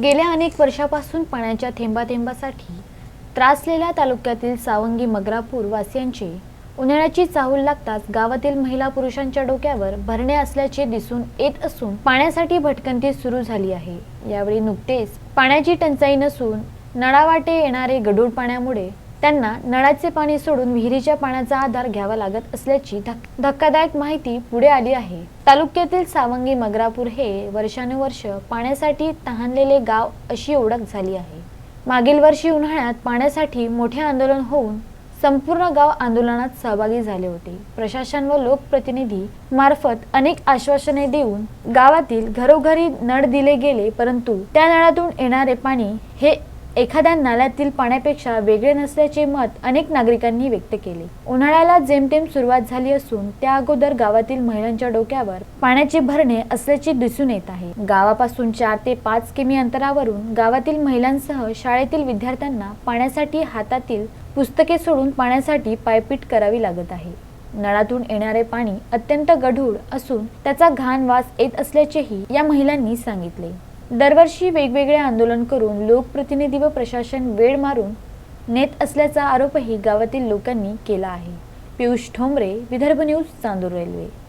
गेल्या अनेक वर्षापासून पाण्याच्या थेंबाथेंबासाठी त्रासलेल्या तालुक्यातील सावंगी मगरापूर वासियांचे उन्हाळ्याची चाहूल लागताच गावातील महिला पुरुषांच्या डोक्यावर भरणे असल्याचे दिसून येत असून पाण्यासाठी भटकंती सुरू झाली आहे. यावेळी नुकतेच पाण्याची टंचाई नसून नळावाटे येणारे गढूळ पाण्यामुळे त्यांना नळाचे पाणी सोडून विहिरीच्या पाण्याचा आधार घ्यावा लागत असल्याची धक्कादायक माहिती पुढे आली आहे. तालुक्यातील सावंगी मगरापूर हे वर्षानुवर्ष पाण्यासाठी तहानलेले गाव अशी ओळख झाली आहे. मागील वर्षी उन्हाळ्यात पाण्यासाठी मोठे आंदोलन होऊन संपूर्ण गाव आंदोलनात सहभागी झाले होते. प्रशासन व लोकप्रतिनिधी मार्फत अनेक आश्वासने देऊन गावातील घरोघरी नळ दिले गेले परंतु त्या नळातून येणारे पाणी हे एखाद्या नाल्यातील पाण्यापेक्षा वेगळे नसल्याचे मत अनेक नागरिकांनी व्यक्त केले. उन्हाळ्याला जेमतेम सुरुवात झाली असून त्या अगोदर गावातील महिलांच्या डोक्यावर पाण्याचे भरणे असल्याचे दिसून येत आहे. गावापासून चार ते पाच किमी अंतरावरून गावातील महिलांसह शाळेतील विद्यार्थ्यांना पाण्यासाठी हातातील पुस्तके सोडून पाण्यासाठी पायपीट करावी लागत आहे. नळातून येणारे पाणी अत्यंत गढूळ असून त्याचा घाण वास येत असल्याचेही या महिलांनी सांगितले. दरवर्षी वेगवेगळे आंदोलन करून लोकप्रतिनिधी व प्रशासन वेळ मारून नेत असल्याचा आरोपही गावातील लोकांनी केला आहे. Piyush Thombare Vidarbha news Chandur railway.